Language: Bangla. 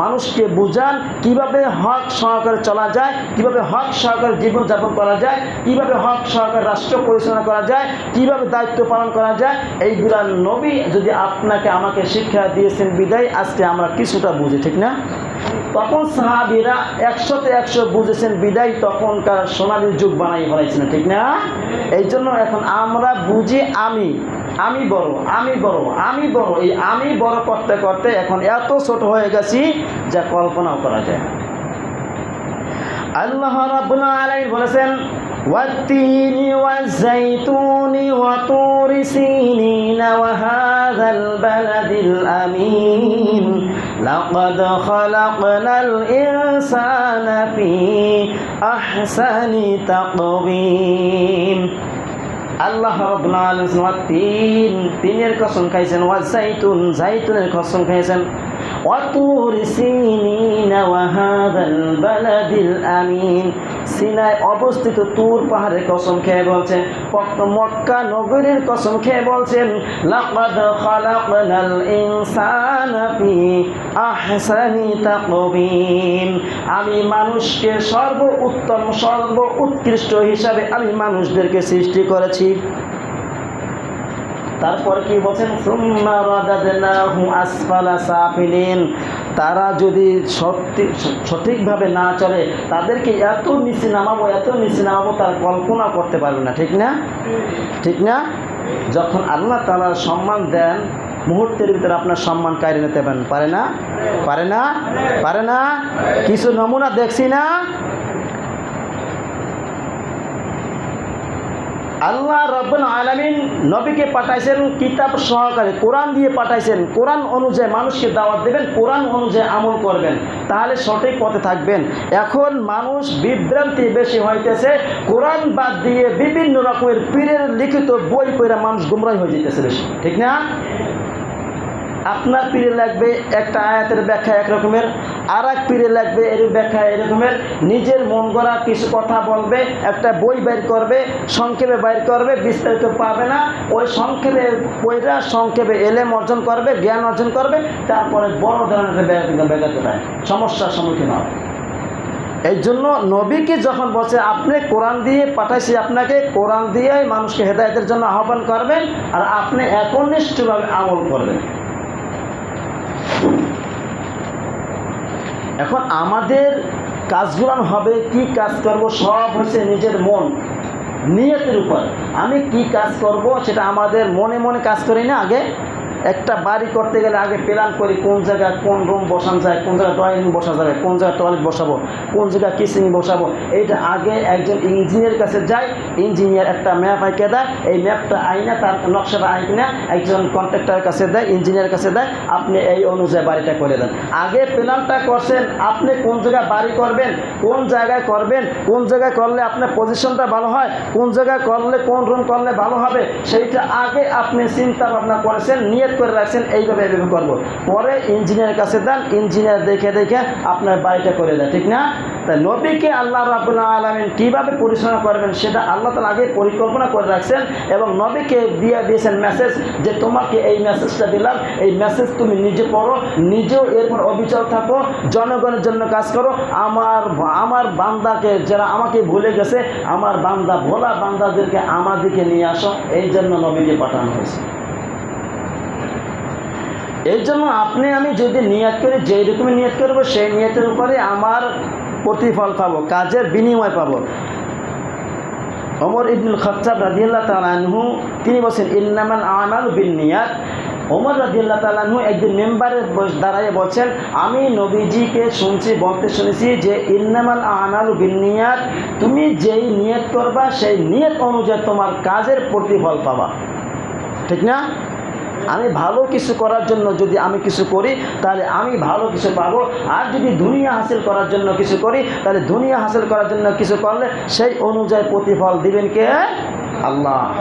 মানুষকে বুঝান কীভাবে হক সহকারে চলা যায়, কীভাবে হক সহকারে জীবনযাপন করা যায়, কীভাবে হক সহকারে রাষ্ট্র পরিচালনা করা যায়, কীভাবে দায়িত্ব পালন করা যায়, এইগুলা নবী যদি আপনাকে আমাকে শিক্ষা দিয়েছেন বিদায়, আজকে আমরা কিছুটা বুঝি, ঠিক না? তখন সাহাবিরা একশোতে একশো বুঝেছেন বিদায়, তখনকার সোনালির যুগ বানাই ফেলাইছেন ঠিক না? এই জন্য এখন আমরা বুঝি আমি। আমি বড় আমি বড় আমি বড় এই আমি বড় করতে করতে এখন এত ছোট হয়ে গেছি যা কল্পনাও করা যায় না। আল্লাহ রাব্বুল আলামিন বলেছেন والتين والزيتون وطور سينين وهذا البلد الأمين لقد خلقنا الإنسان في أحسن تقويم আল্লাহ রব্বুল আলামিন তিন, তিনের কসম খাইছেন, ওয়া জাইতুন জাইতুনের কসম খাইছেন। ওয়া তুর সিনিন, ওয়া হাদাল বালাদিল আমিন। সিনায় অবস্থিত তুর পাহাড়ের কসম খেয়ে বলছেন মক্কা নগরীর কসম খেয়ে বলছেন, লাকাদ খালাকনাল ইনসানা ফি আহসানি তাকবীম আমি মানুষকে সর্ব উত্তম সর্ব উৎকৃষ্ট হিসাবে আমি মানুষদেরকে সৃষ্টি করেছি। তারপর কি বলছেন, সুম্মা রাদাদনাহু আসফালা সাফিলিন। তারা যদি সঠিকভাবে না চলে, তাদেরকে এত নিচে নামাবো, এত নিচে নামাবো, তার কল্পনা করতে পারবে না, ঠিক না? ঠিক না? যখন আল্লাহ তালা সম্মান দেন, মুহূর্তের ভিতরে আপনার সম্মান কায়রে নিতে পারেন। পারে না? পারে না? পারে না? কিছু নমুনা দেখছি না? আল্লাহ রব্বুল আলামিন নবীকে পাঠাইছেন কিতাব সহকারে, কোরআন দিয়ে পাঠাইছেন। কোরআন অনুযায়ী মানুষকে দাওয়াত দেবেন, কোরআন অনুযায়ী আমল করবেন। তাহলে সঠিক পথে থাকবেন। এখন মানুষ বিভ্রান্তি বেশি হইতেছে, কোরআন বাদ দিয়ে বিভিন্ন রকমের পীরের লিখিত বই পড়ে মানুষ গুমরাই হয়ে যেতেছে বেশি। ঠিক না? আপনার পীরে লাগবে একটা আয়াতের ব্যাখ্যা একরকমের আর এক পীরে লাগবে এর ব্যাখ্যা এরকমের। নিজের মন গড়া কিছু কথা বলবে, একটা বই বের করবে, সংক্ষেপে বের করবে, বিস্তারিত পাবে না। ওই সংক্ষেপে বইটা সংক্ষেপে এলেম অর্জন করবে, জ্ঞান অর্জন করবে, তারপরে বড় ধরনের ব্যাঘাত পায় সমস্যার সম্মুখীন হবে। এই জন্য নবীকে যখন বলছে, আপনি কোরআন দিয়ে পাঠাইছি আপনাকে, কোরআন দিয়েই মানুষকে হেদায়তের জন্য আহ্বান করবেন, আর আপনি একনিষ্ঠভাবে আমল করবেন। এখন আমাদের কাজগুলান হবে, কি কাজ করব, সব হচ্ছে নিজের মন, নিয়তের উপর। আমি কি কাজ করব সেটা আমাদের মনে মনে কাজ করি না আগে? একটা বাড়ি করতে গেলে আগে প্ল্যান করি কোন জায়গায় কোন রুম বসানো যায়, কোন জায়গায় ড্রয়িং বসা যাবে, কোন জায়গায় টয়লেট বসাবো, কোন জায়গায় কিচেন বসাবো। এইটা আগে একজন ইঞ্জিনিয়ার কাছে যায় ইঞ্জিনিয়ার একটা ম্যাপ আঁকে দেয়, এই ম্যাপটা আইনা তার নকশাটা আইনা একজন কন্ট্রাক্টরের কাছে দেয় ইঞ্জিনিয়ারের কাছে দেয়, আপনি এই অনুযায়ী বাড়িটা করে দেন। আগে প্ল্যানটা করছেন, আপনি কোন জায়গায় বাড়ি করবেন, কোন জায়গায় করবেন, কোন জায়গায় করলে আপনার পজিশনটা ভালো হয়, কোন জায়গায় করলে কোন রুম করলে ভালো হবে, সেইটা আগে আপনি চিন্তা ভাবনা করেছেন নিয়ত করে রাখছেন, এইভাবে এইভাবে করব। পরে ইঞ্জিনিয়ারের কাছে দেন ইঞ্জিনিয়ার দেখে দেখে আপনার বাড়িটা করে দেয়, ঠিক না? তা নবীকে আল্লাহ রাবুল্লাহ আলমিন কীভাবে পরিচালনা করবেন সেটা আল্লাহ তালা আগে পরিকল্পনা করে রাখছেন এবং নবীকে দিয়ে দিয়েছেন মেসেজ যে, তোমাকে এই মেসেজটা দিলাম, এই মেসেজ তুমি নিজে পড়ো, নিজেও এরপর অবিচল থাকো, জনগণের জন্য কাজ করো, আমার আমার বান্দাকে যারা আমাকে ভুলে গেছে, আমার বান্দা, ভোলা বান্দাদেরকে আমার দিকে নিয়ে আসো। এই জন্য নবীকে পাঠানো হয়েছে। এই জন্য আপনি, আমি যদি নিয়াত করি, যেই রকমের নিয়াত করব, সেই নিয়াতের উপরে আমার প্রতিফল পাবো, কাজের বিনিময় পাবো। ওমর ইবনুল খত্তাব রাজিয়াল্লাহ তালানহু তিনি বলছেন ইন্নামান আমাল বিন নিয়াত ওমর রাজিয়াল্লাহ তালানহু একদিন মেম্বারের দাঁড়ায় বলছেন, আমি নবীজিকে শুনছি, বলতে শুনেছি যে, ইন্নামাল আমাল বিন নিয়াত তুমি যেই নিয়ত করবা, সেই নিয়ত অনুযায়ী তোমার কাজের প্রতিফল পাবা। ঠিক না? আমি ভালো কিছু করার জন্য যদি আমি কিছু করি, তাহলে আমি ভালো কিছু পাবো। আর যদি দুনিয়া হাসিল করার জন্য কিছু করি, তাহলে দুনিয়া হাসিল করার জন্য কিছু করলে সেই অনুযায়ী প্রতিফল দিবেন কে? আল্লাহ।